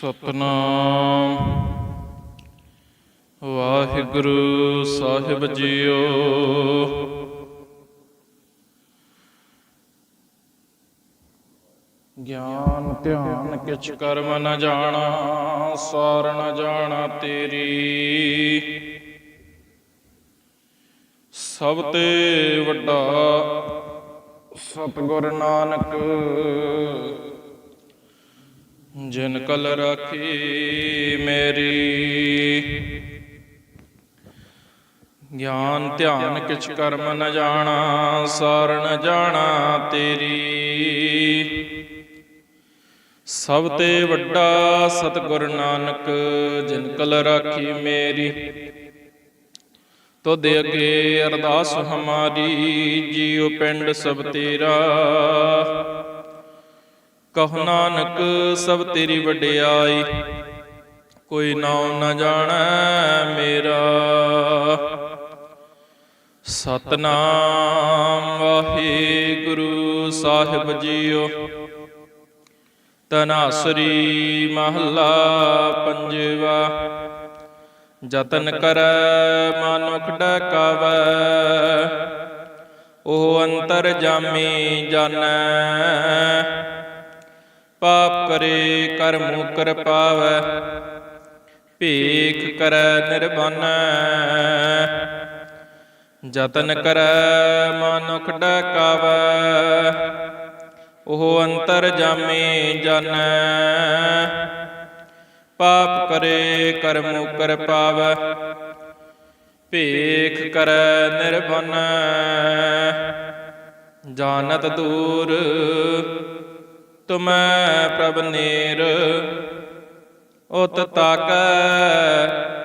ਸਤਨਾਮ। ਵਾਹਿਗੁਰੂ ਸਾਹਿਬ ਜੀਓ। ਗਿਆਨ, ਧਿਆਨ, ਕਿਛ ਕਰਮ ਨ ਜਾਣਾ, ਸਾਰ ਨ ਜਾਣਾ ਤੇਰੀ। ਸਭ ਤੇ ਵੱਡਾ ਸਤਿਗੁਰ ਨਾਨਕ ਜਿਨ ਕਲ ਰਾਖੀ ਮੇਰੀ। ਗਿਆਨ ਧਿਆਨ ਕਿਛ ਕਰਮ ਨ ਜਾਣਾ ਸਾਰ ਨ ਜਾਣਾ ਤੇਰੀ। ਸਭ ਤੇ ਵੱਡਾ ਸਤਿਗੁਰ ਨਾਨਕ, ਜਿਨ ਕਲ ਰਾਖੀ ਮੇਰੀ। ਤੁਧ ਅੱਗੇ ਅਰਦਾਸ ਹਮਾਰੀ, ਜੀਉ ਪਿੰਡ ਸਭ ਤੇਰਾ। ਕਹੁ ਨਾਨਕ, ਸਭ ਤੇਰੀ ਵਡਿਆਈ। ਕੋਈ ਨਾਉ ਨਾ ਜਾਣੈ ਮੇਰਾ। ਸਤਨਾਮ ਵਾਹਿਗੁਰੂ ਸਾਹਿਬ ਜੀਓ। ਤਨਾਸਰੀ ਮਹੱਲਾ ਪੰਜਵਾ। ਜਤਨ ਕਰੈ, ਮਨੁਖ ਡਕਾਵੈ। ਉਹ ਅੰਤਰ ਜਾਮੀ ਜਾਣੈ। ਪਾਪ ਕਰੇ ਕਰਮ ਕਰ ਪਾਵੈ, ਭੀਖ ਕਰੈ ਨਿਰਬਨੈ ਜਤਨ ਕਰੈ ਮਨੁਖ ਡਕਾਵੈ, ਉਹ ਅੰਤਰ ਜਾਮੀ ਜਨ ਪਾਪ ਕਰੇ ਕਰਮੁ ਕਰ ਪਾਵੈ, ਭੀਖ ਕਰੈ ਨਿਰਬਨੈ ਜਾਣਤ ਦੂਰ ਤੁਮੈ ਪ੍ਰਭ ਨੇਰ। ਉਤ ਤਕ,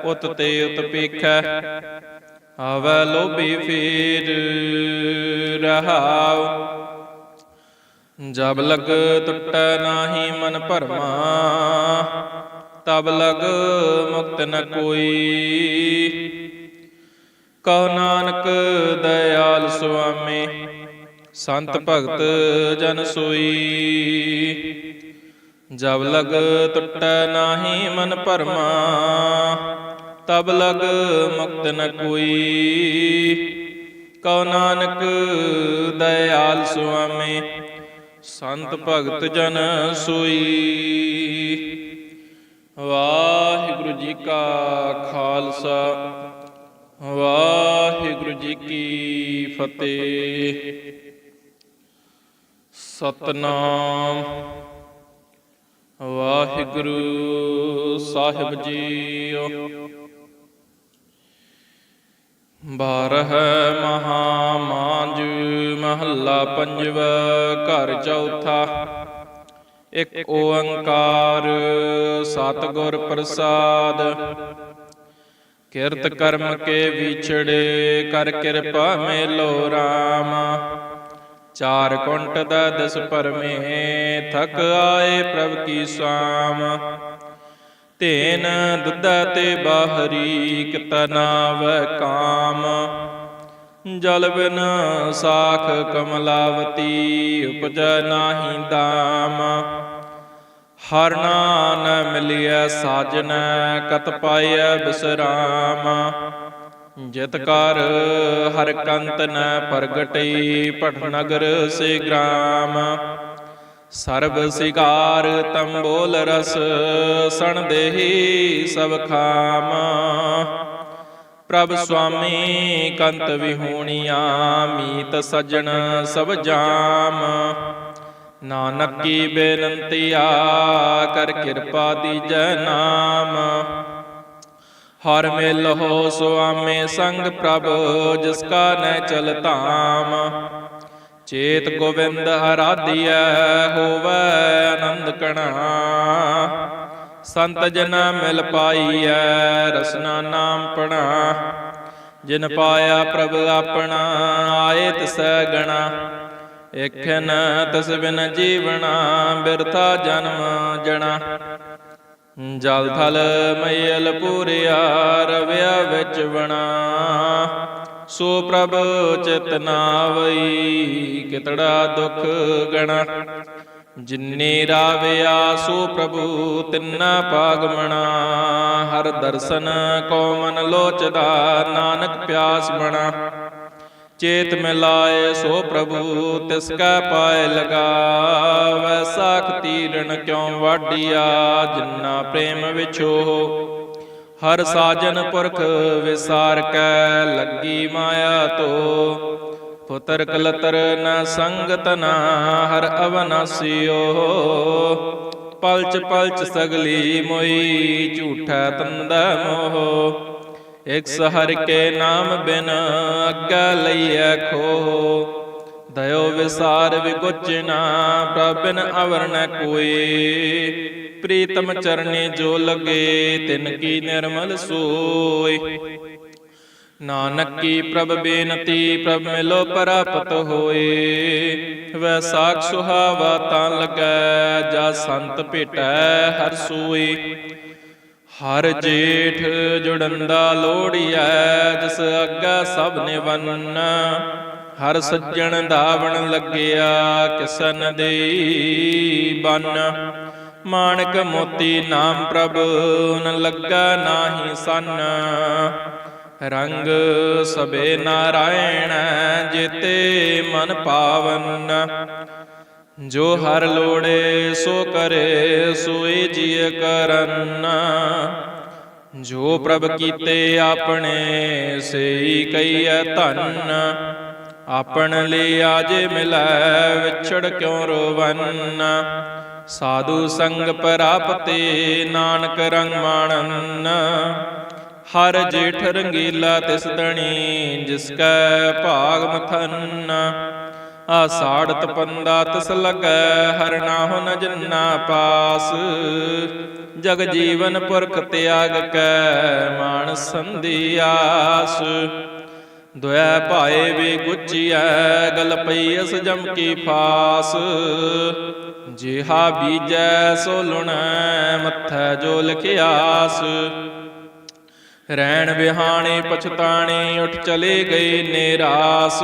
ਉਤ ਤੇ ਉਤ ਪੀਖੈ। ਆਵੈ ਲੋਭੀ ਫੀਰ ਰਹਾਉ। ਜਬ ਲਗ ਟੁੱਟੈ ਨਾਹੀ ਮਨ ਭਰਮਾ, ਤਬ ਲਗ ਮੁਕਤ ਨ ਕੋਈ। ਕਉ ਨਾਨਕ ਦਇਆਲ ਸੁਆਮੀ ਸੰਤ ਭਗਤ ਜਨ ਸੋਈ। ਜਬ ਲਗ ਟੁੱਟੈ ਨਾਹੀ ਮਨ ਭਰਮਾ ਤਬ ਲਗ ਮੁਕਤ ਨ ਕੋਈ। ਕਉ ਨਾਨਕ ਦਇਆਲ ਸੁਆਮੀ ਸੰਤ ਭਗਤ ਜਨ ਸੋਈ। ਵਾਹਿਗੁਰੂ ਜੀ ਕਾ ਖਾਲਸਾ ਵਾਹਿਗੁਰੂ ਜੀ ਕੀ ਫਤਿਹ। ਸਤਨਾਮ। ਵਾਹਿਗੁਰੂ ਸਾਹਿਬ ਜੀਓ। ਬਾਰਹ ਮਹਾ ਮਾਂਜ ਮਹੱਲਾ ਪੰਜਵਾ ਘਰ ਚੌਥਾ। ਇੱਕ ਓੰਕਾਰ ਸਤਿਗੁਰ ਪ੍ਰਸਾਦ। ਕਿਰਤ ਕਰਮ ਕੇ ਵਿਛੜੇ ਕਰ ਕਿਰਪਾ ਮੇਲੋ ਰਾਮਾ। ਚਾਰ ਕੁੰਟ ਦਾ ਦਸ ਪਰਮੇ ਥਕ ਆਏ ਪ੍ਰਭ ਕੀ ਸਾਮ। ਤੇਨ ਦੁੱਧਾ ਤੇ ਬਾਹਰੀ ਕਿਤਨਾਵ ਕਾਮ। ਜਲ ਬਿਨ ਸਾਖ ਕਮਲਾਵਤੀ ਉਪਜ ਨਾਹੀ ਦਾਮ। ਹਰ ਨਾਮ ਮਿਲਿਆ ਸਾਜਨ, ਕਤ ਪਾਇਆ ਬਿਸਰਾਮ। ਜਿਤ ਕਰ ਹਰ ਕੰਤ ਨ ਪ੍ਰਗਟਈ ਪਠ ਨਗਰ ਸੇ ਗ੍ਰਾਮ। ਸਰਬ ਸਿਗਾਰ ਤੰਬੋਲ ਰਸ, ਸਣ ਦੇਹੀ ਸਭ ਖਾਮ। ਪ੍ਰਭ ਸੁਆਮੀ ਕੰਤ ਵਿਹੂਣੀਆਂ, ਮੀਤ ਸਜਣ ਸਭ ਜਾਮ। ਨਾਨਕ ਕੀ ਬੇਨੰਤੀਆ, ਕਰ ਕਿਰਪਾ ਦੀਜੈ ਨਾਮ। ਹਰ ਮਿਲਹੁ ਸੁਆਮੇ ਸੰਗ ਪ੍ਰਭ, ਜਿਸ ਕਾ ਨੈ ਚਲ ਧਾਮ। ਚੇਤ ਗੋਵਿੰਦ ਆਰਾਧਿਐ, ਹੋਵੈ ਆਨੰਦ ਕਣਾ। ਸੰਤ ਜਨ ਮਿਲ ਪਾਈਐ, ਰਸਨਾ ਨਾਮ ਪਣਾ। ਜਿਨ ਪਾਇਆ ਪ੍ਰਭ ਆਪਣਾ ਆਏ ਤਿਸੈ ਗਣਾ। ਇਖਨ ਤਸ ਬਿਨ ਜੀਵਣਾ, ਬਿਰਥਾ ਜਨਮ ਜਣਾ। ਜਲ ਥਲ ਮਈਲ ਪੂਰਿਆ, ਰਵਿਆ ਵਿੱਚ ਬਣਾ ਸੋ ਪ੍ਰਭ ਚਿਤ ਨਾਵਈ ਕਿਤੜਾ ਦੁਖ ਗਣਾ। ਜਿਨੇ ਰਾਵਿਆ, ਸੋ ਪ੍ਰਭੂ ਤਿੰਨਾ ਪਾਗਮਣਾ ਹਰ ਦਰਸ਼ਨ ਕੋ ਮਨ ਲੋਚਦਾ, ਨਾਨਕ ਪਿਆਸ ਬਣਾ। ਚੇਤ ਮਿਲਾਏ ਸੋ ਪ੍ਰਭੂ, ਤਿਸ ਕਾ ਪਾਏ ਲਗਾ ਵੈਸਾਖ ਤੀਰਣ ਕਿਉ ਵਾਡੀਆ ਜਿਨਾ ਪ੍ਰੇਮ ਵਿਛੋ। ਹਰ ਸਾਜਨ ਪੁਰਖ ਵਿਸਾਰ ਕੈ, ਲੱਗੀ ਮਾਇਆ ਤੋ। ਪੁੱਤਰ ਕਲਤਰ ਨ ਸੰਗਤ ਨਾ ਹਰ ਅਵਨਾਸੀਓ ਪਲਚ ਪਲਚ ਸਗਲੀ ਮੋਈ, ਝੂਠਾ ਤੰਦਾ ਮੋਹ। ਇਕ ਹਰ ਕੇ ਨਾਮ ਬਿਨ ਅੱਗਾ ਲਈਐ ਖੋ ਦਇਓ ਵਿਸਾਰ ਵਿਗੁਚਨਾ ਪ੍ਰਭਨ ਅਵਰ ਨ ਕੋਏ ਪ੍ਰੀਤਮ ਚਰਨੇ ਜੋ ਲਗੇ, ਤਿਨ ਕੀ ਨਿਰਮਲ ਸੋਈ ਨਾਨਕ ਕੀ ਪ੍ਰਭ ਬੇਨਤੀ, ਪ੍ਰਭ ਮਿਲੋ ਪ੍ਰਾਪਤ ਹੋਏ। ਵੈਸਾਖ ਸੁਹਾਵਾ ਤਾਂ ਲੱਗੈ ਜਾ ਸੰਤ ਭੇਟੈ ਹਰ ਸੋਈ ਹਰ ਜੇਠ ਜੁੜੰਦਾ ਲੋੜੀਐ, ਜਿਸ ਅੱਗਾ ਸਭ ਨੇ ਹਰ ਸੱਜਣ ਧਾਵਣ ਲੱਗਿਆ, ਕਿਸਨ ਦੇਈ ਬਨ। ਮਾਣਕ ਮੋਤੀ ਨਾਮ ਪ੍ਰਭ, ਨ ਲੱਗਾ ਨਾਹੀ ਸੰਨ। ਰੰਗ ਸਬੇ ਨਾਰਾਇਣ, ਜੇਤੇ ਮਨ ਪਾਵਨ। ਜੋ ਹਰ ਲੋੜੇ ਸੋ ਕਰੇ, ਸੋਈ ਜੀਅ ਕਰਨ। ਜੋ ਪ੍ਰਭ ਕੀਤੇ ਆਪਣੇ ਸੇਈ ਕਈਐ ਧਨ। ਆਪਣ ਲਈ ਆਜੇ ਮਿਲੈ, ਵਿਛੜ ਕਿਉ ਰੋਵਨ। ਸਾਧੂ ਸੰਗ ਪ੍ਰਾਪਤੇ, ਨਾਨਕ ਰੰਗ ਮਾਣਨ। ਹਰ ਜੇਠ ਰੰਗੀਲਾ ਤਿਸ ਦਣੀ ਜਿਸ ਕੈ ਭਾਗ ਮਥਨ। ਆਸਾੜਤ ਪੰਦਾ ਤਿਸ ਲਗੈ ਹਰ ਨਾਹੁ ਨ ਜੰਨਾ ਪਾਸ। ਜਗ ਜੀਵਨ ਪੁਰਖ ਤਿਆਗ ਕੈ ਮਾਨ ਸੰਧਿਆਸ ਦੁਆ ਭਾਏ ਵੇ ਗੁਚੀਐ, ਗਲ ਪਈਸ ਅਸ ਜਮ ਕੀ ਫਾਸ। ਜਿਹਾ ਬੀਜੈ, ਸੋ ਲੁਣੈ, ਮੱਥੈ ਜੋ ਲਿਖਿਆਸ। ਰੈਣ ਬਿਹਾਣੇ ਪਛਤਾਣੇ, ਉੱਠ ਚਲੇ ਗਏ ਨਿਰਾਸ।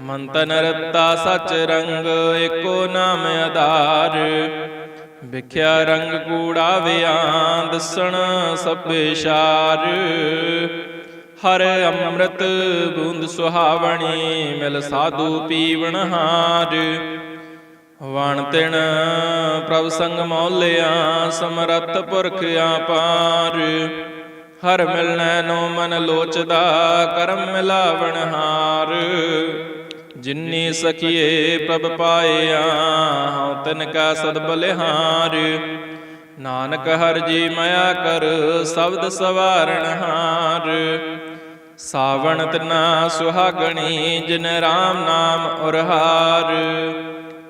ਮੰਤਨ ਰਤਾ ਸਚ ਰੰਗ ਏਕੋ ਨਾਮ ਆਧਾਰ। ਵਿਖਿਆ ਰੰਗ ਕੂੜਾ ਵਿਆਂ ਦਸਣ ਸਭੇ ਸ਼ਾਰ ਹਰ ਅੰਮ੍ਰਿਤ ਬੂੰਦ ਸੁਹਾਵਣੀ, ਮਿਲ ਸਾਧੂ ਪੀਵਣ ਹਾਰ। ਵਣ ਤਿਣ ਪ੍ਰਭ ਸੰਗ ਮੌਲਿਆ, ਸਮਰੱਥ ਪੁਰਖ ਆਪਾਰ ਹਰ ਮਿਲਨੈ ਨੋ ਮਨ ਲੋਚਦਾ, ਕਰਮ ਮਿਲਾਵਣ ਹਾਰ। ਜਿਨੀ ਸਖੀਏ ਪ੍ਰਭ ਪਾਇਆ, ਹਉ ਤਿਨ ਕਾ ਸਦ ਬਲਿਹਾਰ। ਨਾਨਕ ਹਰ ਜੀ ਮਾਇਆ ਕਰ, ਸ਼ਬਦ ਸਵਾਰਣ ਹਾਰ। ਸਾਵਣ ਤਨਾ ਸੁਹਾਗਣੀ, ਜਿਨ ਰਾਮ ਨਾਮ ਉਰਹਾਰ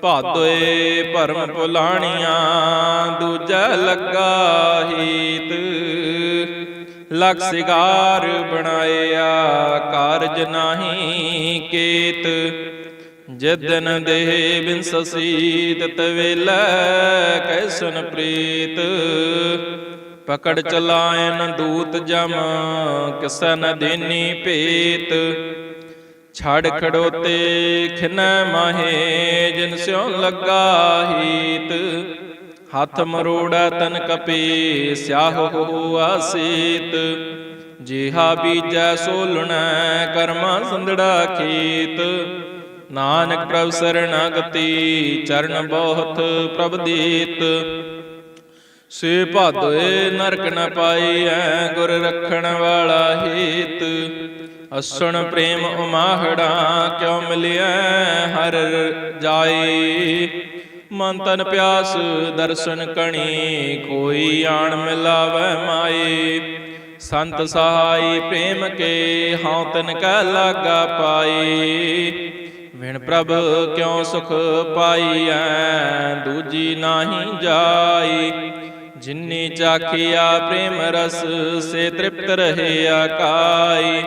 ਭਾਦੋਏ ਭਰਮ ਪੁਲਾਣੀਆਂ, ਦੂਜਾ ਲੱਗਾ ਹੀਤ। ਲਖ ਸਿਗਾਰ ਬਣਾਇਆ, ਕਾਰਜ ਨਾਹੀ ਕੇਤ। ਜਦਨ ਦੇਹ ਬਿਨ ਸਸੀ ਕੈਸਨ ਪ੍ਰੀਤ। ਪਕੜ ਚਲਾਇਨ ਦੂਤ ਜਮ ਕਿਸਨ ਨ ਦੇਨੀ ਭੇਤ। ਛੜ ਖੜੋਤੇ ਖਿਨ ਮਾਹੇ, ਜਿਨ ਸਿਉ ਲੱਗਾ ਹੀਤ। ਹੱਥ ਮਰੋੜਾ ਤਨ ਕਪੇ, ਸਿਆਹ ਹੋਆ ਸੀਤ ਜਿਹਾ ਬੀਜੈ ਸੋਲਣੈ, ਕਰਮਾ ਸੰਧੜਾ ਖੇਤ। ਨਾਨਕ ਪ੍ਰਭ ਸਰਣਾਗਤੀ ਚਰਨ ਬਹੁਤ ਪ੍ਰਭ ਦੀਤ। ਸੇ ਭਾਦੋਏ ਨਰਕ ਨ ਪਾਈਐ, ਗੁਰ ਰੱਖਣ ਵਾਲਾ ਹੇਤ। ਅਸਣ ਪ੍ਰੇਮ ਉਮਾਹੜਾ, ਕਿਉ ਮਿਲਿਆ ਹਰ ਜਾਏ। ਮਨ ਤਨ ਪਿਆਸ, ਦਰਸ਼ਨ ਕਣੀ, ਕੋਈ ਆਣ ਮਿਲਾਵੈ ਮਾਏ। ਸੰਤ ਸਹਾਈ ਪ੍ਰੇਮ ਕੇ ਹਉ ਤਨ ਕਾ ਲਾਗਾ ਪਾਏ। ਵਿਣ ਪ੍ਰਭ ਕਿਉ ਸੁਖ ਪਾਈਐ, ਦੂਜੀ ਨਾਹੀ ਜਾਈ ਜਿਨੀ ਚਾਖਿਆ ਪ੍ਰੇਮ ਰਸ, ਸੇ ਤ੍ਰਿਪਤ ਰਹੇ ਆਕਾਈ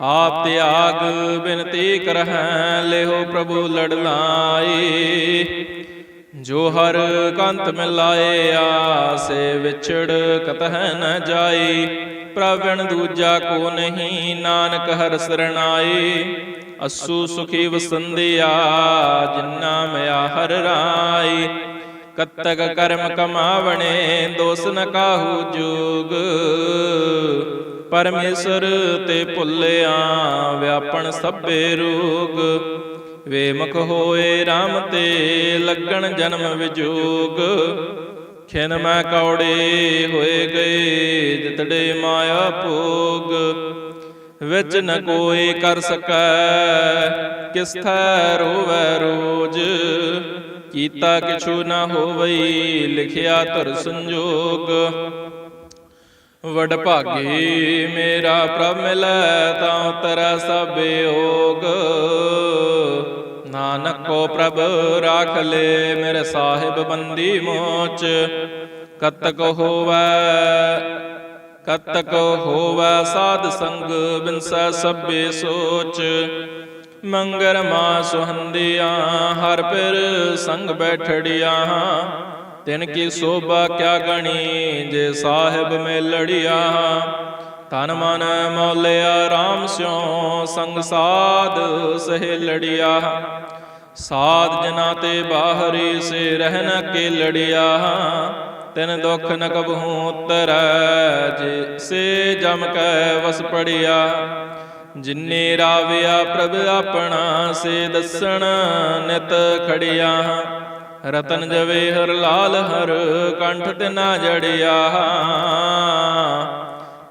ਆਪ ਤਿਆਗ ਬਿਨਤੀ ਕਰਹਿ ਲਿਓ ਪ੍ਰਭੂ ਲੜ ਲੜਲਾਈ ਜੋ ਹਰ ਕੰਤ ਮਿਲਾਇਆ ਆਸੇ ਵਿਛੜ ਕਤਹਿ ਨ ਜਾਈ ਪ੍ਰਵਣ ਦੂਜਾ ਕੋ ਨਹੀਂ, ਨਾਨਕ ਹਰ ਸਰਣਾਈ ਅਸੂ ਸੁਖੀ ਵਸੰਦਿਆ ਜਿਨਾ ਮਿਆ ਹਰ ਰਾਈ ਕਤਕ ਕਰਮ ਕਮਾਵਣੇ, ਦੋਸ ਨ ਕਾਹੂ ਜੋਗ। ਪਰਮੇਸ਼ਰ ਤੇ ਭੁੱਲਿਆ, ਵਿਆਪਣ ਸਭੇ ਰੋਗ। ਵੇਮਕ ਹੋਏ RAM ਤੇ ਲੱਗਣ ਜਨਮ ਵਿਜੋਗ। ਖਿਨ ਮੈਂ ਕੌੜੇ ਹੋਏ ਗਏ, ਜਿਤੜੇ ਮਾਇਆ ਭੋਗ। ਵਿੱਚ ਨ ਕੋਈ ਕਰ ਸਕੈ ਕਿਸ ਥੈ ਰੋਵੈ ਰੋਜ। ਕੀਤਾ ਕਿਛੂ ਨ ਹੋਵਈ, ਲਿਖਿਆ ਧਰ ਸੰਜੋਗ। ਵਡ ਭਾਗੀ ਮੇਰਾ ਪ੍ਰਭ ਮਿਲੈ, ਤਾਂ ਤਰਾ ਸਭ ਯੋਗ ਨਾਨਕ ਕੋ ਪ੍ਰਭ ਰਾਖ ਲੇ, ਮੇਰੇ ਸਾਹਿਬ ਬੰਦੀ ਮੋਚ। ਕਤਕ ਹੋਵੈ ਕਤਕ ਹੋਵੈ, ਸਾਧ ਸੰਗ ਬਿਨਸੈ ਸਭੇ ਸੋਚ। ਮੰਗਰ ਮਾ ਸੁਹੰਦਿਆ, ਹਰ ਪਿਰ ਸੰਗ ਬੈਠੜਿਆ। ਤਿਨ ਕੀ ਸੋਭਾ ਕਿਆ ਗਣੀ, ਜੇ ਸਾਹਿਬ ਮੇ ਲੜਿਆ ਤਨ ਮਨ ਮੌਲਿਆ RAM ਸਿਉ, ਸੰਗ ਸਾਧ ਸਹਿ ਲੜਿਆ ਸਾਧ ਜਨਾ ਤੇ ਬਾਹਰੀ ਸੇ ਰਹਿਨ ਕੇ ਲੜਿਆ ਤਿਨ ਦੁਖ ਨ ਕਬਹੂ ਉਤਰੈ ਜੇ ਸੇ ਜਮ ਕੈ ਵਸ ਪੜਿਆ। ਜਿਨੇ ਰਾਵਿਆ ਪ੍ਰਭ ਆਪਣਾ ਸੇ ਦਸਣ ਨਿਤ ਖੜਿਆ। ਰਤਨ ਜਵੇ ਹਰ ਲਾਲ ਹਰ ਕੰਠ ਤੇ ਨਾ ਜੜਿਆ।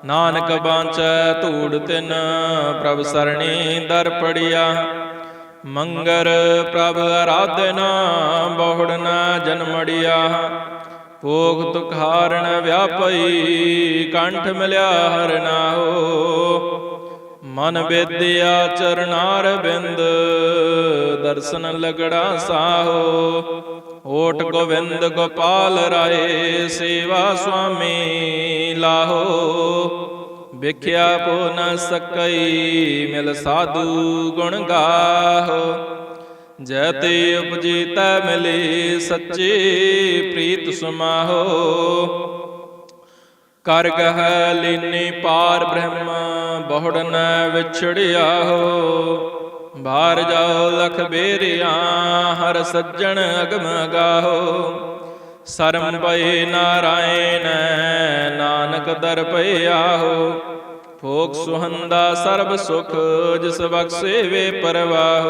ਨਾਨਕ ਬਾਂਚੈ ਧੂੜ ਤਿਨ ਪ੍ਰਭ ਸਰਣੀ ਦਰ ਪੜਿਆ। ਮੰਗਰ ਪ੍ਰਭ ਆਰਾਧਨਾ ਬਹੁੜ ਨਾ ਜਨਮੜਿਆ ਭੋਗ ਤੁਖਾਰਣ ਵਿਆਪਈ ਕੰਠ ਮਿਲਿਆ ਹਰ ਨਾਹੋ। ਮਨ ਵੇਦਿਆ ਚਰਨਾਰ ਬਿੰਦ ਦਰਸ਼ਨ ਲਗੜਾ ਸਾਹੋ। ਓਟ ਗੋਵਿੰਦ ਗੋਪਾਲ ਰਾਏ, ਸੇਵਾ ਸੁਆਮੀ ਲਾਹੋ। ਵਿਖਿਆ ਪੋ ਨ ਸਕਈ, ਮਿਲ ਸਾਧੂ ਗੁਣ ਗਾਹੋ। ਜੈ ਤੇ ਉਪਜੀ ਤੈ ਮਿਲੇ ਸੱਚੇ ਪ੍ਰੀਤ ਸਮਾਹੋ। ਕਰ ਗਹਿ ਲੀਨੀ ਪਾਰ ਬ੍ਰਹਮ, ਬਹੁੜ ਨ ਵਿਛੜਿਆ ਹੋ ਬਾਹਰ ਜਾਓ, ਲਖ ਬੇਰਿਆ, ਹਰ ਸੱਜਣ ਅਗਮ ਗਾਹੋ। ਸਰਮ ਪਏ ਨਾਰਾਇਣ, ਨਾਨਕ ਦਰ ਪਏ ਆਹੋ। ਭੋਗ ਸੁਹੰਦਾ ਸਰਬ ਸੁਖ, ਜਿਸ ਬਖਸ਼ੇ ਵੇ ਪਰਵਾਹ।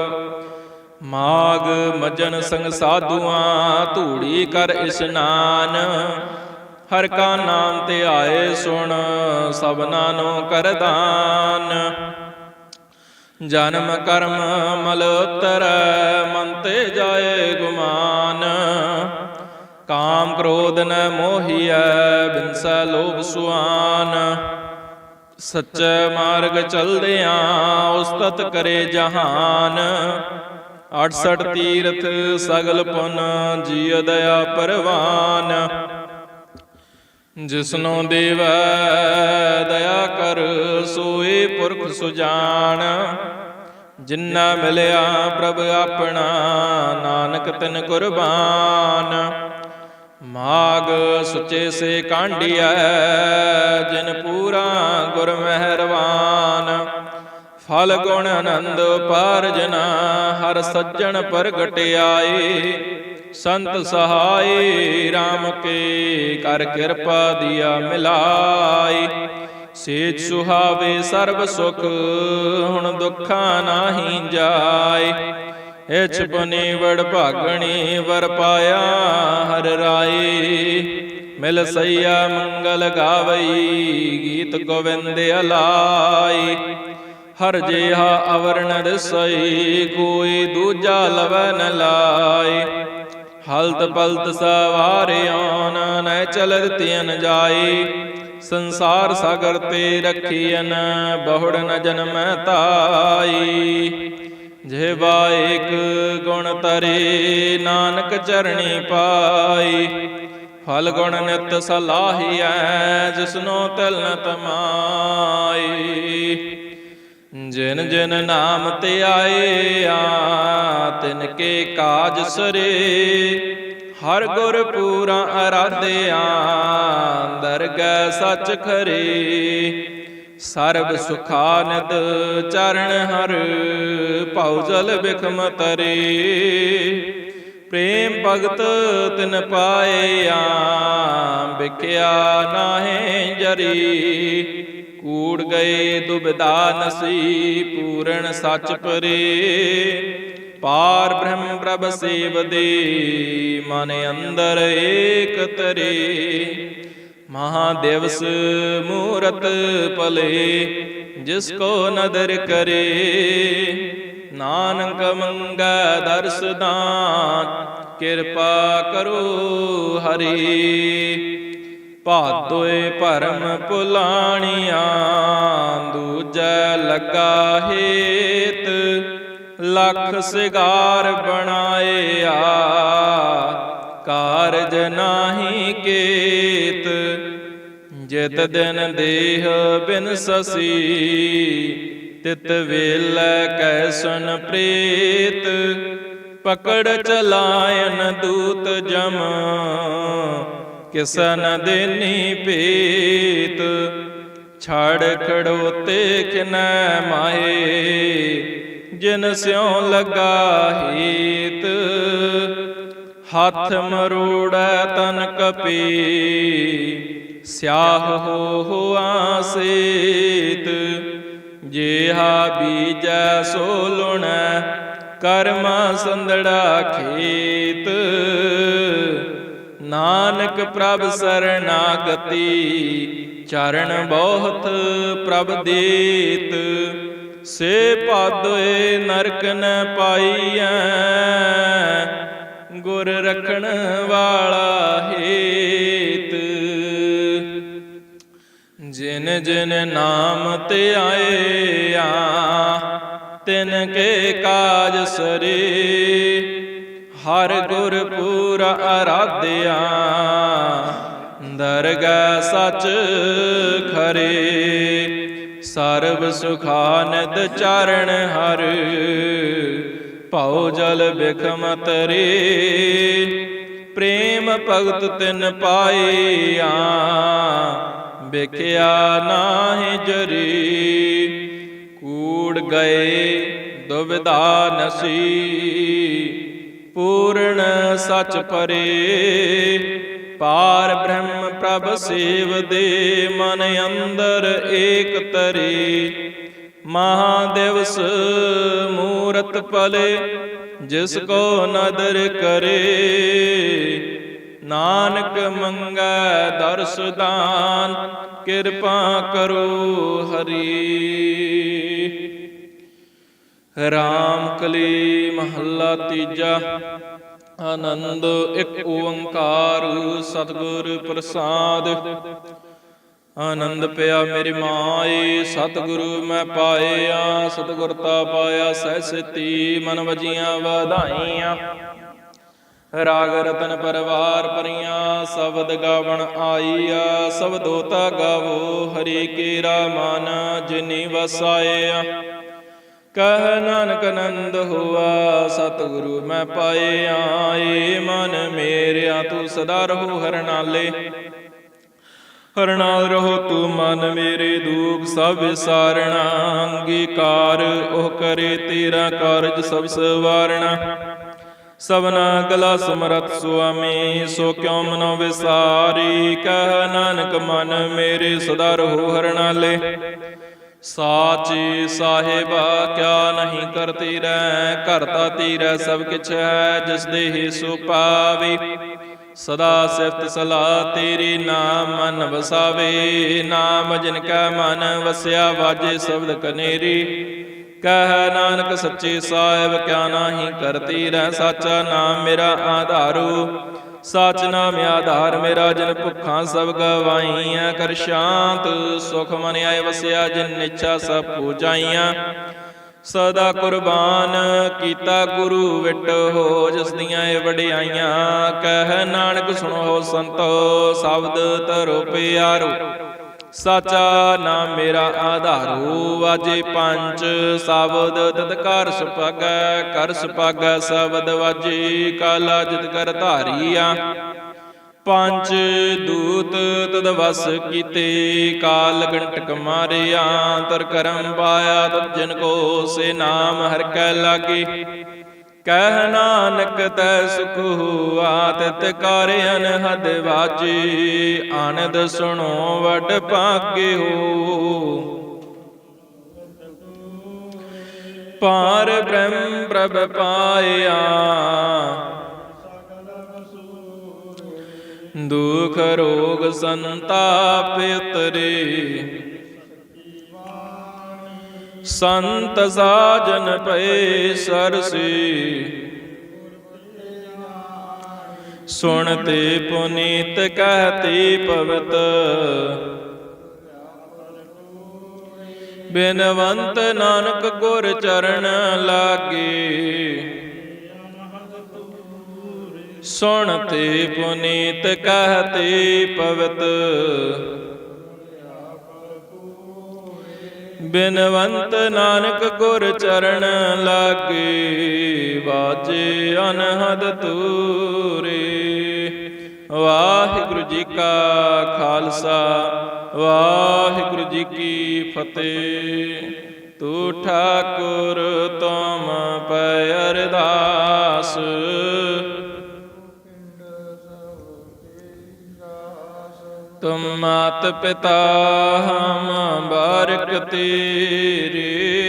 ਮਾਗ ਮਜਨ ਸੰਗ ਸਾਧੂਆਂ, ਧੂੜੀ ਕਰ ਇਸ਼ਨਾਨ ਹਰ ਕਾ ਨਾਮ ਤੇ ਆਏ ਸੁਣ ਸਭਨਾ ਨੂੰ ਕਰਦਾਨ ਜਨਮ ਕਰਮ ਮਲ ਉਤਰ ਮਨ ਤੇ ਜਾਏ ਗੁਮਾਨ। ਕਾਮ ਕ੍ਰੋਧ ਨ ਮੋਹੀਐ, ਬਿਨਸੈ ਲੋਭ ਸੁਆਨ। ਸੱਚੇ ਮਾਰਗ ਚਲਦਿਆਂ ਉਸਤਤ ਕਰੇ ਜਹਾਨ। 68 ਤੀਰਥ ਸਗਲ ਪੁਨ ਜੀਅ ਦਇਆ ਪਰਵਾਨ। ਜਿਸਨੂੰ ਦੇਵੈ, ਦਇਆ ਕਰ, ਸੋਏ ਪੁਰਖ ਸੁਜਾਨ। ਜਿਨ੍ਹਾਂ ਮਿਲਿਆ ਪ੍ਰਭ ਆਪਣਾ, ਨਾਨਕ ਤਿਨ ਕੁਰਬਾਨ। ਮਾਗ ਸੁਚੇ ਸੇ ਕਾਂਢਿਐ, ਜਿਨ ਪੂਰਾ ਗੁਰ ਮਹਿਰਵਾਨ। ਫਲ ਗੁਣ ਆਨੰਦ ਪਾਰਜਨਾ ਹਰ ਸੱਜਣ ਪ੍ਰਗਟ ਸੰਤ ਸਹਾਈ RAM ਕੇ ਕਰ ਕਿਰਪਾ ਦਿਆ ਮਿਲਾਈ। ਸੇਜ ਸੁਹਾਵੇ ਸਰਬ ਸੁਖ, ਹੁਣ ਦੁੱਖਾਂ ਨਾਹੀ ਜਾਏ ਇਛ ਬਨੇ ਵੜ ਭਾਗਣੀ ਵਰ ਪਾਇਆ ਹਰ ਰਾਏ ਮਿਲ ਸਈਆ ਮੰਗਲ ਗਾਵਈ, ਗੀਤ ਗੋਵਿੰਦ ਅਲਾਈ। ਹਰ ਜਿਹਾ ਅਵਰਣ ਰਸਈ, ਕੋਈ ਦੂਜਾ ਲਵਨ ਨ ਲਾਈ। ਹਲਤ ਪਲਤ ਸਵਾਰਿਓ ਨੈ ਚਲਤ ਤਿਨ ਜਾਈ। ਸੰਸਾਰ ਸਾਗਰ ਤੇ ਰਖੀਨ ਬਹੁੜ ਨ ਜਨਮ ਤਾਈ। ਜਿਹਵਾ ਏਕ ਗੁਣ ਤਰੇ ਨਾਨਕ ਚਰਣੀ ਪਾਈ। ਫਲ ਗੁਣ ਨਿਤ ਸਲਾਹੀਐ ਜਿਸਨੋ ਤਿਲ ਨ ਤਮਾਈ। ਜਿਨ ਜਿਨ ਨਾਮ ਤੇ ਆਏ ਆ, ਤਿਨ ਕੇ ਕਾਜ ਸਰੇ। ਹਰ ਗੁਰ ਪੂਰਾ ਅਰਾਧਿਆ, ਦਰਗਹਿ ਸੱਚ ਖਰੇ। ਸਰਬ ਸੁਖਾਨਦ ਚਰਨ ਹਰ, ਭਉ ਜਲ ਬਿਖਮ ਤਰੇ। ਪ੍ਰੇਮ ਭਗਤ ਤਿਨ ਪਾਇਆ ਵਿਕਿਆ ਨਾਹੇ ਜਰੀ। ਕੂੜ ਗਏ, ਦੁਬਿਧਾ ਨਸੀ ਪੂਰਨ ਸੱਚ ਪਰੇ। ਪਾਰ ਬ੍ਰਹਮ ਪ੍ਰਭ ਸੇਵਦੇ ਮਨ ਅੰਦਰ ਏਕ ਤਰੇ। ਮਹਾਦੇਵਸ ਮੂਰਤ ਭਲੇ, ਜਿਸ ਕੋ ਨਦਰ ਕਰੇ। ਨਾਨਕ ਮੰਗਾ ਦਰਸ ਦਾਨ, ਕਿਰਪਾ ਕਰੋ ਹਰੀ। ਭਾਦੋਏ ਭਰਮ ਭੁਲਾਣੀਆਂ ਦੂਜੈ ਲੱਗਾ ਹੇਤ, ਲੱਖ ਸਿਗਾਰ ਬਣਾਇਆ, ਕਾਰਜ ਨਾਹੀ ਕੇਤ, ਜਿਤ ਦਿਨ ਦੇਹ ਬਿਨ ਸਸੀ, ਤਿਤ ਵੇਲੇ ਕੈਸਨ ਪ੍ਰੇਤ, ਪਕੜ ਚਲਾਇਨ ਦੂਤ ਜਮ ਕਿਸਨ ਦੇਨੀ ਪੇਤ, ਛੜ ਖੜੋਤੇ ਕਿਨੈ ਮਾਏ, ਜਿਨ ਸਿਉ ਲਗਾ ਹੀਤ। ਹੱਥ ਮਰੋੜੈ ਤਨ ਕਪੀ ਸਿਆਹ ਹੋ ਹੋਆ ਸੇਤ। ਜੇਹਾ ਬੀਜੈ ਸੋ ਲੁਣੈ, ਕਰਮ ਸੰਦੜਾ ਖੇਤ। ਨਾਨਕ ਪ੍ਰਭ ਸਰਨਾਗਤੀ ਚਰਨ ਬਹੁਤ ਪ੍ਰਭ ਦੇਤ। ਸੇ ਪਾਦੋਏ ਨਰਕ ਨ ਪਾਈਐ, ਗੁਰ ਰਖਣ ਵਾਲਾ ਹੇਤ। ਜਿਨ ਜਿਨ ਨਾਮ ਤੇ ਆਏ ਆ ਤਿਨ ਕੇ ਕਾਜ ਸਰੇ। ਹਰ ਗੁਰ ਪੂਰਾ ਆਰਾਧਿਆ ਦਰਗਾ ਸੱਚ ਖਰੇ। ਸਰਬ ਸੁਖਾਨਦ ਚਰਨ ਹਰ। ਭਉ ਜਲ ਬਿਖਮ ਤਰੇ ਪ੍ਰੇਮ ਭਗਤ ਤਿਨ ਪਾਈਆ ਵਿਖਿਆ ਨਾਹਿ ਜਰੀ। ਕੂੜ ਗਏ ਦੁਬਿਧਾ ਨਸੀ। ਪੂਰਨ ਸਚ ਪਰੇ। ਪਾਰ ਬ੍ਰਹਮ ਪ੍ਰਭ ਸੇਵਦੇ, ਮਨ ਅੰਦਰ ਏਕ ਤਰੇ। ਮਹਾਦੇਵਸ ਮੂਰਤ ਪਲੇ, ਜਿਸ ਕੋ ਨਦਰ ਕਰੇ। ਨਾਨਕ ਮੰਗੈ ਦਰਸ ਦਾਨ, ਕਿਰਪਾ ਕਰੋ ਹਰੀ। ਰਾਮ ਕਲੀ ਮਹੱਲਾ ਤੀਜਾ। ਆਨੰਦ ਇੱਕ ਓੰਕਾਰ ਸਤਿਗੁਰ ਪ੍ਰਸਾਦ। ਆਨੰਦ ਪਿਆ ਮੇਰੀ ਮਾਏ ਸਤਿਗੁਰੂ ਮੈਂ ਪਾਇਆ ਸਤਿਗੁਰਤਾ ਪਾਇਆ, ਸਹਿ ਸਿਤੀ ਮਨ ਵਜੀਆਂ ਵਧਾਈਆਂ। ਰਾਗ ਰਤਨ ਪਰਵਾਰ ਪਰੀਆਂ, ਸ਼ਬਦ ਗਾਵਣ ਆਈਆ ਸਬਦੋਤਾ ਗਾਵੋ, ਹਰੀ ਕੇਰਾ ਮਨ ਜਿਨੀ ਵਸਾਇਆ। ਕਹ ਨਾਨਕ ਨੰਦ ਹੋਆ, ਸਤਿਗੁਰੂ ਮੈਂ ਪਾਏ ਆਏ, ਮਨ ਮੇਰਿਆ ਤੂੰ ਸਦਾ ਰਹੋ ਹਰਨਾਲੇ। ਹਰਨਾਲ ਰਹੋ ਤੂੰ ਮਨ ਮੇਰੇ ਦੁਖ ਸਭ ਵਿਸਾਰਣਾ ਅੰਗੀਕਾਰ ਉਹ ਕਰੇ ਤੇਰਾ ਕਾਰਜ ਸਭ ਸਵਾਰਣਾ। ਸਭਨਾ ਗਲਾ ਸਮਰਥ ਸੁਆਮੀ, ਸੋ ਕਿਉ ਮਨੋ ਵਿਸਾਰੀ? ਕਹ ਨਾਨਕ ਮਨ ਮੇਰੇ ਸਦਾ ਰਹੋ ਹਰਨਾਲੇ। ਸਾਚੀ ਸਾਹਿਬਾ, ਕਿਆ ਨਹੀਂ ਕਰਤੀ ਰਹਿ ਕਰਤਾ ਤੀਰੈ ਸਭ ਕਿਛ ਹੈ, ਜਿਸ ਦੇ ਹੀ ਸੋ ਪਾਵੇ। ਸਦਾ ਸਿਫਤ ਸਲਾਹ ਤੇਰੀ ਨਾਮ ਮਨ ਵਸਾਵੇ, ਨਾਮ ਜਿਨ ਕਾ ਮਨ ਵਸਿਆ, ਵਾਜੇ ਸ਼ਬਦ ਕਨੇਰੀ। ਕਹਿ ਨਾਨਕ ਸੱਚੇ ਸਾਹਿਬ, ਕਿਆ ਨਾਹੀ ਕਰਤੀ ਰਹਿ, ਸਾਚਾ ਨਾਮ ਮੇਰਾ ਆਧਾਰੂ। ਸਾਚ ਨਾਮ ਆਧਾਰ ਮੇਰਾ, ਜਨ ਭੁੱਖਾਂ ਸਭ ਗਵਾਈਆਂ ਕਰ ਸ਼ਾਂਤ, ਸੁਖ ਮਨ ਆਏ ਵਸਿਆ, ਜਿਨ ਨਿਚਾ ਸਭ ਪੂਜਾਈਆਂ। ਸਦਾ ਕੁਰਬਾਨ ਕੀਤਾ ਗੁਰੂ ਵਿਟ ਹੋ, ਜਿਸ ਦੀਆਂ ਇਹ ਵਡਿਆਈਆਂ। ਕਹਿ ਨਾਨਕ ਸੁਣੋ ਸੰਤੋ, ਸ਼ਬਦ ਧਰੋ ਪਿਆਰੋ। ਸਾਚਾ ਨਾਮ ਮੇਰਾ ਆਧਾਰੂ ਵਾਜੇ ਪੰਜ ਸ਼ਬਦ ਤਤਕਾਰ ਸੁਪਾਗੈ ਕਰ ਸੁਪਾਗੈ ਸ਼ਬਦ ਵਾਜੇ, ਕਾਲਾ ਜਿਤ ਕਰ ਧਾਰੀਆ। ਪੰਜ ਦੂਤ ਤਦ ਵਸ ਕੀਤੇ, ਕਾਲ ਗੰਟਕ ਮਾਰਿਆ ਤਰ ਕਰਮ ਪਾਇਆ, ਤਦ ਜਨ ਕੋ ਸੇ ਨਾਮ ਹਰ ਕੈ ਲਾਗੇ। ਕਹਿ ਨਾਨਕ ਤੈ ਸੁਖ ਹੁਆ ਤਿਤ ਕਰ ਅਨਹਦ ਵਾਜੇ ਆਨੰਦ ਸੁਣੋ ਵਡ ਭਾਗੇ ਹੋ। ਪਾਰ ਬ੍ਰਹਮ ਪ੍ਰਭ ਪਾਇਆ, ਦੁਖ ਰੋਗ ਸੰਤਾਪ ਉਤਰੇ। ਸੰਤ ਸਾਜਨ ਪਏ ਸਰਸੇ। ਸੁਣਤੇ ਪੁਨੀਤ ਕਹਤੀ ਪਵਤ। ਬਿਨਵੰਤ ਨਾਨਕ ਗੁਰ ਚਰਨ ਲਾਗੇ। ਸੁਣਤੇ ਪੁਨੀਤ ਕਹਤੇ ਪਵਤ। ਬਿਨਵੰਤ ਨਾਨਕ ਗੁਰ ਚਰਨ ਲਾਗੇ, ਵਾਜੇ ਅਨਹਦ ਤੂਰੇ ਵਾਹਿਗੁਰੂ ਜੀ ਕਾ ਖਾਲਸਾ, ਵਾਹਿਗੁਰੂ ਜੀ ਕੀ ਫਤਿਹ। ਤੂੰ ਠਾਕੁਰ ਤੁਮ ਪੈ ਅਰਦਾਸ। ਤੁਮ ਮਾਤ ਪਿਤਾ ਹਮ ਬਾਰਕ ਤੇਰੇ